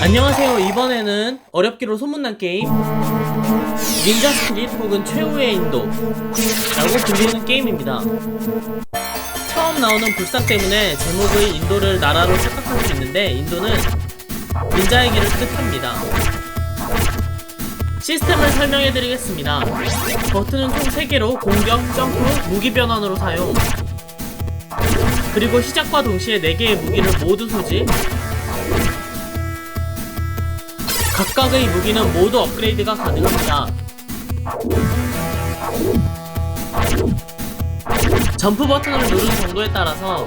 안녕하세요. 이번에는 어렵기로 소문난 게임 닌자 스피릿 혹은 최후의 인도 라고 불리는 게임입니다. 처음 나오는 불상 때문에 제목의 인도를 나라로 착각할 수 있는데 인도는 닌자의 길을 뜻합니다. 시스템을 설명해 드리겠습니다. 버튼은 총 3개로 공격, 점프, 무기 변환으로 사용 그리고 시작과 동시에 4개의 무기를 모두 소지 각각의 무기는 모두 업그레이드가 가능합니다. 점프 버튼을 누르는 정도에 따라서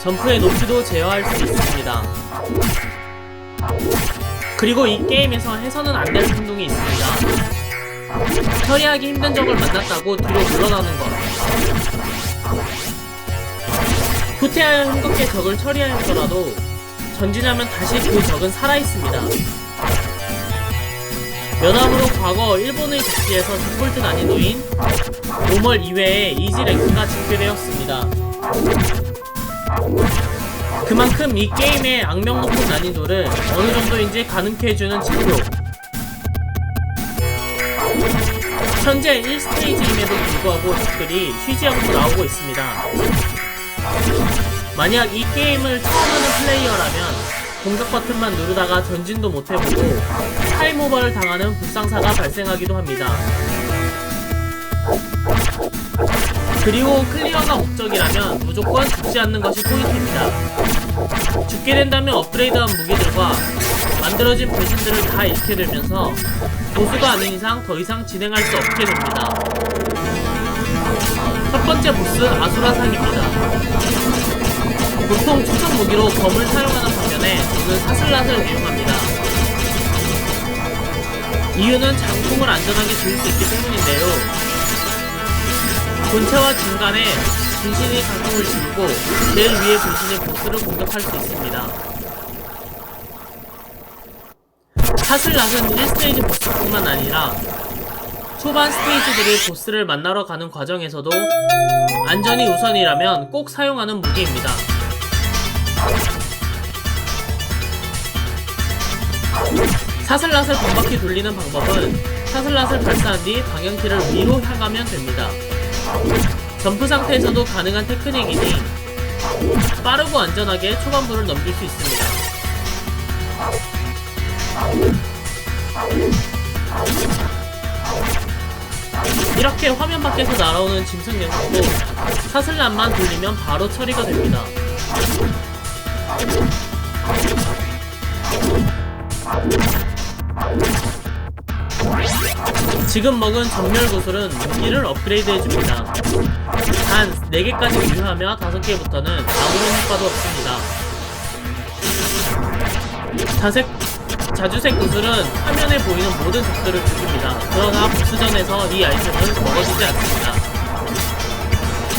점프의 높이도 제어할 수 있습니다. 그리고 이 게임에서 해서는 안될 행동이 있습니다. 처리하기 힘든 적을 만났다고 뒤로 물러나는 것. 후퇴하여 힘겹게 적을 처리하였더라도 전진하면 다시 그 적은 살아있습니다. 여담으로 과거 일본의 잡지에서 디폴트 난이도인 노멀 이외에 이지 랭크가 집계되었습니다. 그만큼 이 게임의 악명 높은 난이도를 어느 정도인지 가능케 해주는 지표. 현재 1스테이지임에도 불구하고 적들이 쉬지 않고 나오고 있습니다. 만약 이 게임을 처음 하는 플레이어라면 공격 버튼만 누르다가 전진도 못해보고 타임 오버를 당하는 불상사가 발생하기도 합니다. 그리고 클리어가 목적이라면 무조건 죽지 않는 것이 포인트입니다. 죽게 된다면 업그레이드한 무기들과 만들어진 배신들을 다 잃게 되면서 보수가 아닌 이상 더 이상 진행할 수 없게 됩니다. 첫 번째 보스 아수라상입니다. 보통 추천 무기로 검을 사용하는 반면에 저는 사슬낫을 이용합니다. 이유는 장풍을 안전하게 줄수 있기 때문인데요. 본체와 중간에 분신이 장풍을 지르고 제일 위에 분신이 보스를 공격할 수 있습니다. 사슬낫은 1스테이지 보스뿐만 아니라 초반 스테이지들이 보스를 만나러 가는 과정에서도 안전이 우선이라면 꼭 사용하는 무기입니다. 사슬낫을 반바퀴 돌리는 방법은 사슬낫을 발사한 뒤 방향키를 위로 향하면 됩니다. 점프 상태에서도 가능한 테크닉이니 빠르고 안전하게 초반부를 넘길 수 있습니다. 이렇게 화면 밖에서 날아오는 짐승 녀석도 사슬란만 돌리면 바로 처리가 됩니다. 지금 먹은 전멸 구슬은 무기를 업그레이드 해줍니다. 단 4개까지 유효하며 5개부터는 아무런 효과도 없습니다. 자색, 자주색 구슬은 화면에 보이는 모든 적들을 죽입니다. 그러나 보스전에서 이 아이템은 먹어지지 않습니다.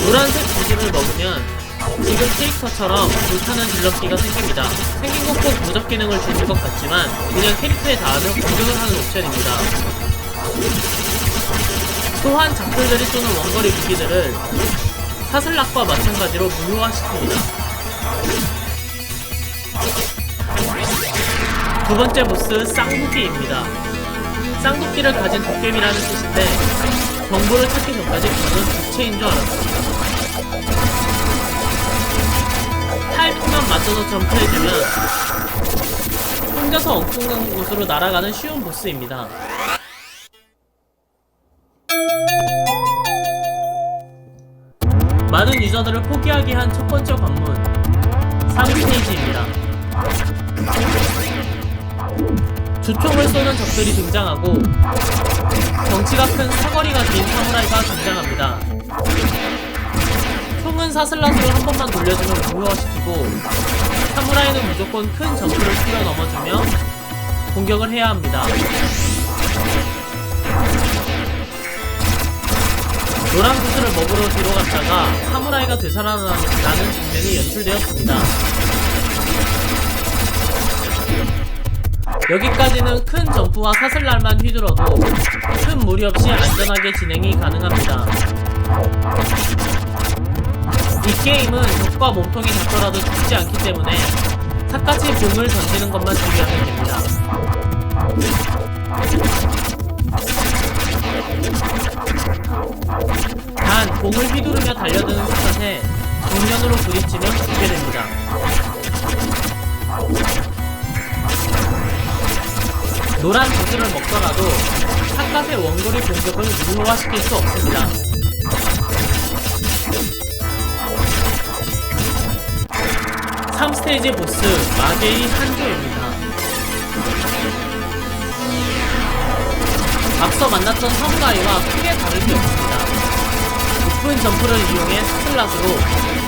노란색 구슬을 먹으면 지금 캐릭터처럼 불타는 질럿기가 생깁니다. 생긴 것 꼭 무적 기능을 주는 것 같지만 그냥 캐릭터에 닿으면 공격을 하는 옵션입니다. 또한 작들들이 쏘는 원거리 무기들을 사슬락과 마찬가지로 무효화시킵니다. 두 번째 보스 쌍두끼입니다. 쌍두끼를 가진 도깨비라는 뜻인데 정보를 찾기 전까지 저는 부채인 줄 알았습니다. 타이밍만 맞춰서 점프해주면 혼자서 엉뚱한 곳으로 날아가는 쉬운 보스입니다. 많은 유저들을 포기하게 한 첫 번째 관문 3스테이지입니다. 주총을 쏘는 적들이 등장하고 덩치가 큰 사거리가 긴 사무라이가 등장합니다. 총은 사슬라스로 한 번만 돌려주면 무효화시키고 사무라이는 무조건 큰 점프를 뛰어 넘어주며 공격을 해야 합니다. 노란 구슬을 먹으러 뒤로 갔다가 사무라이가 되살아나는 장면이 연출되었습니다. 여기까지는 큰 점프와 사슬날만 휘둘러도 큰 무리 없이 안전하게 진행이 가능합니다. 이 게임은 적과 몸통이 닿더라도 죽지 않기 때문에 타까치 공을 던지는 것만 주의하면 됩니다. 단, 공을 휘두르며 달려드는 샷에 정면으로 부딪히면 죽게 됩니다. 노란 구슬을 먹더라도 샷갓의 원거리 공격을 무효화시킬 수 없습니다. 3스테이지 보스 마게이 한조입니다. 앞서 만났던 사무라이와 크게 다를 게 없습니다. 높은 점프를 이용해 스플라스로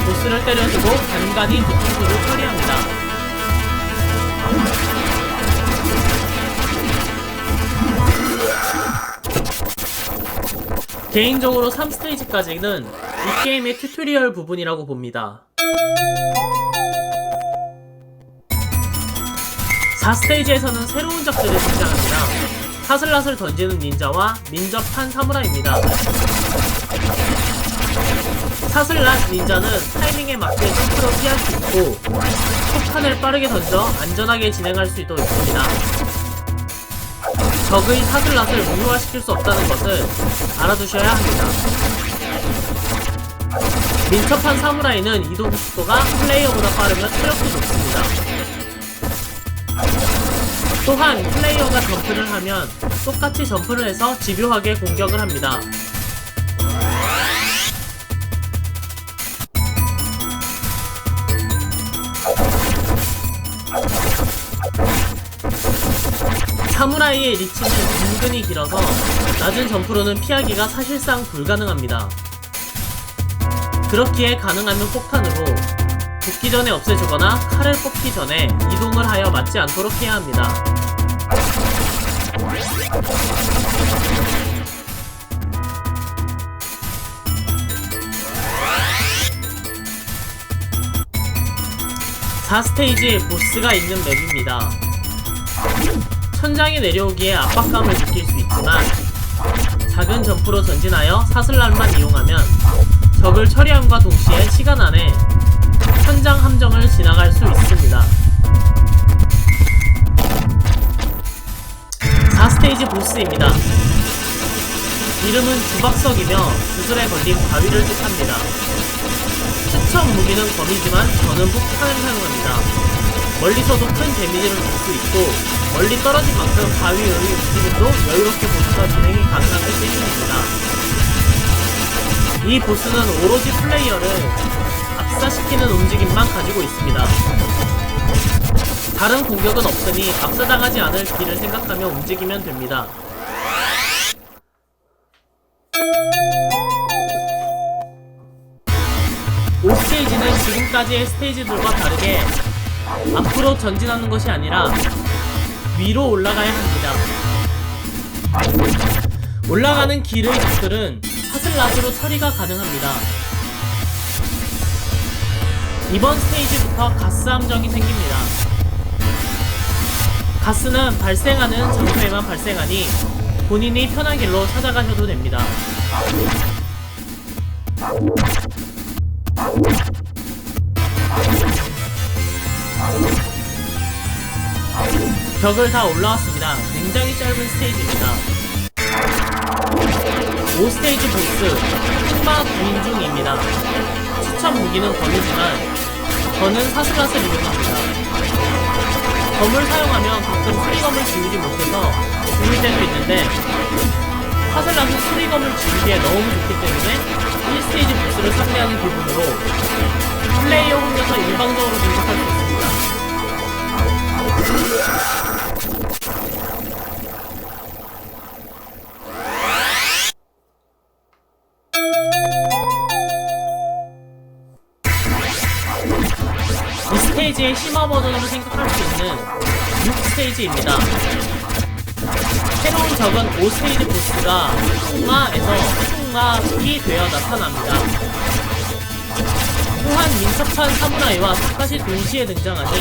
보스를 때려주고 간간히 뒤통수를 처리합니다. 개인적으로 3스테이지까지는 이 게임의 튜토리얼 부분이라고 봅니다. 4스테이지에서는 새로운 적들이 등장합니다. 사슬낫을 던지는 닌자와 민접한 사무라이입니다. 사슬낫 닌자는 타이밍에 맞게 점프로 피할 수 있고 폭탄을 빠르게 던져 안전하게 진행할 수 있도록 있습니다. 적의 사슬낫을 무효화시킬 수 없다는 것을 알아두셔야 합니다. 민첩한 사무라이는 이동 속도가 플레이어보다 빠르며 체력도 높습니다. 또한 플레이어가 점프를 하면 똑같이 점프를 해서 집요하게 공격을 합니다. 사무라이의 리치는 은근히 길어서 낮은 점프로는 피하기가 사실상 불가능합니다. 그렇기에 가능하면 폭탄으로 죽기 전에 없애주거나 칼을 뽑기 전에 이동을 하여 맞지 않도록 해야 합니다. (4 스테이지) 보스가 있는 맵입니다. 천장에 내려오기에 압박감을 느낄 수 있지만 작은 점프로 전진하여 사슬란만 이용하면 적을 처리함과 동시에 시간 안에 천장 함정을 지나갈 수 있습니다. 4스테이지 보스입니다. 이름은 주박석이며 구슬에 걸린 바위를 뜻합니다. 추천 무기는 검이지만 저는 폭탄을 사용합니다. 멀리서도 큰 데미지를 줄 수 있고 멀리 떨어진 만큼 바위의 움직임도 여유롭게 보스가 진행이 가능하기 때문입니다. 이 보스는 오로지 플레이어를 압사시키는 움직임만 가지고 있습니다. 다른 공격은 없으니 압사당하지 않을 길을 생각하며 움직이면 됩니다. 오 스테이지는 지금까지의 스테이지들과 다르게 앞으로 전진하는 것이 아니라 위로 올라가야 합니다. 올라가는 길의 적들은 사슬라즈로 처리가 가능합니다. 이번 스테이지부터 가스 함정이 생깁니다. 가스는 발생하는 장소에만 발생하니 본인이 편한 길로 찾아가셔도 됩니다. 벽을 다 올라왔습니다. 굉장히 짧은 스테이지입니다. 5스테이지 보스, 흑마 구인중입니다. 추천 무기는 검이지만 저는 사슬라을 이용합니다. 검을 사용하면 가끔 수리검을 지우지 못해서 죽을 때도 있는데 사슬라은 수리검을 지우기에 너무 좋기 때문에 1스테이지 보스를 상대하는 기분으로 플레이어 혼자서 일방적으로 공격할 수 있습니다. 이 스테이지의 심화 버전으로 생각할 수 있는 6스테이지입니다. 새로운 적은 5스테이지 보스가 흑마에서 흑마이 되어 나타납니다. 또한 민첩한 사무라이와 스팟이 동시에 등장하니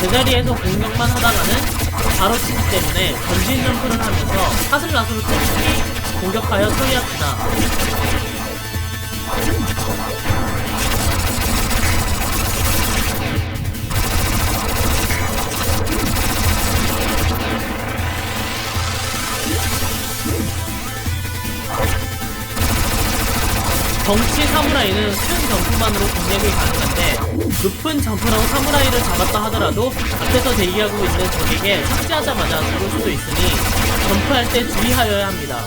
제자리에서 공격만 하다가는 바로 치기 때문에 전진 점프를 하면서 사슬라스로 틈틈이 공격하여 처리합니다. 정치 사무라이는 큰 점프만으로 공략이 가능한데 높은 점프로 사무라이를 잡았다 하더라도 앞에서 대기하고 있는 적에게 삭제하자마자 죽을 수도 있으니 점프할 때 주의하여야 합니다.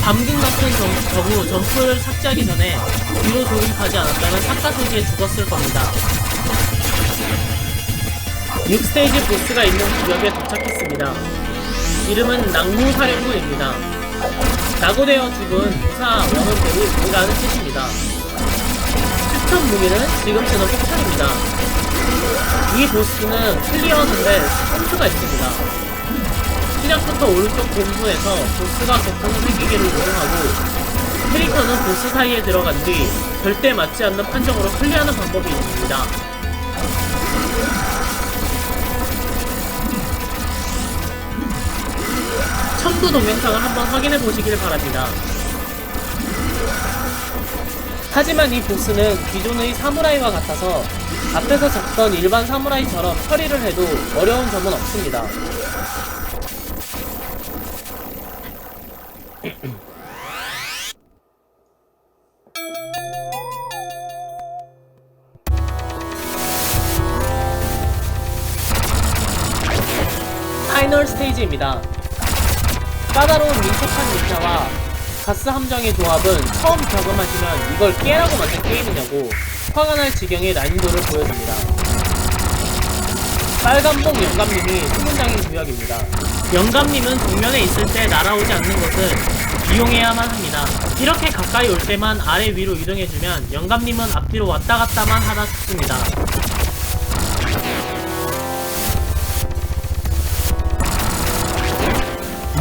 밤금 같은 점, 경우 점프를 삭제하기 전에 뒤로 조급하지 않았다면 삭가속에 죽었을 겁니다. 6스테이지 보스가 있는 구역에 도착했습니다. 이름은 낙무사령부입니다. 낙오되어 죽은 무사 원원들이 뭔가하는 뜻입니다. 추천 무기는 지금처럼 폭탄입니다. 이 보스는 클리어하는데 홈수가 있습니다. 시작부터 오른쪽 공부에서 보스가 겪는 생기기를 조정하고 캐릭터는 보스 사이에 들어간 뒤 절대 맞지 않는 판정으로 클리어하는 방법이 있습니다. 첨부 동영상을 한번 확인해 보시길 바랍니다. 하지만 이 보스는 기존의 사무라이와 같아서 앞에서 잡던 일반 사무라이처럼 처리를 해도 어려운 점은 없습니다. 파이널 스테이지입니다. 까다로운 민첩한 닌자와 가스 함정의 조합은 처음 경험하시면 이걸 깨라고 만든 게임이냐고 화가 날 지경의 난이도를 보여줍니다. 빨간봉 영감님이 수문장인 구역입니다. 영감님은 정면에 있을 때 날아오지 않는 것을 이용해야만 합니다. 이렇게 가까이 올 때만 아래 위로 이동해주면 영감님은 앞뒤로 왔다 갔다만 하다 죽습니다.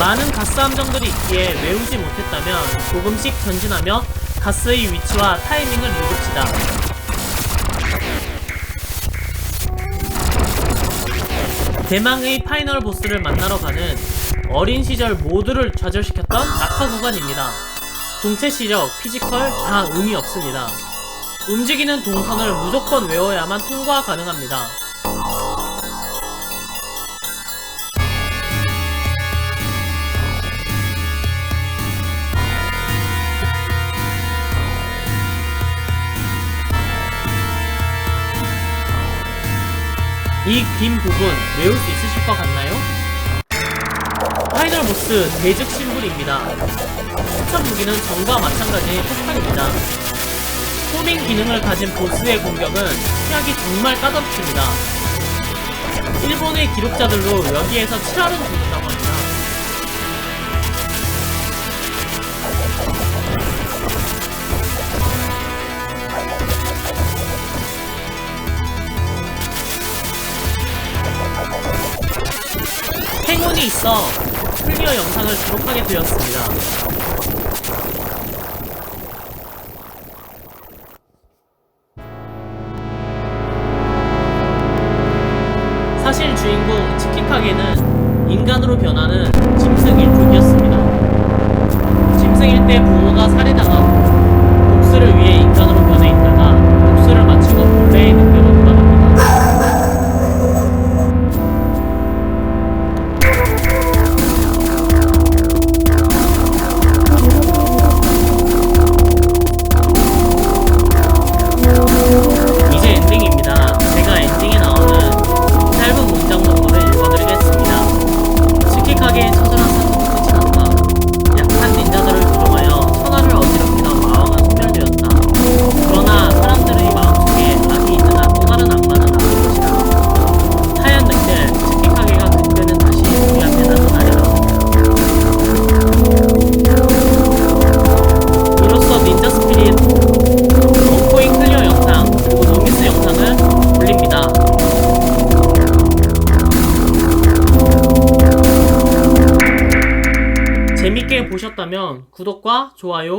많은 가스 함정들이 있기에 외우지 못했다면 조금씩 전진하며 가스의 위치와 타이밍을 읽읍시다. 대망의 파이널 보스를 만나러 가는 어린 시절 모두를 좌절시켰던 낙하 구간입니다. 동체 시력, 피지컬 다 의미 없습니다. 움직이는 동선을 무조건 외워야만 통과 가능합니다. 이 긴 부분 외울 수 있으실 것 같나요? 파이널 보스 대즉 신불입니다. 추천 무기는 전과 마찬가지의 폭탄입니다. 소밍 기능을 가진 보스의 공격은 피하기 정말 까다롭습니다. 일본의 기록자들로 여기에서 7화를 죽는다고 합니다. 행운이 있어 클리어 영상을 기록하게 되었습니다. 사실 주인공 치키카게는 인간으로 변하 구독과 좋아요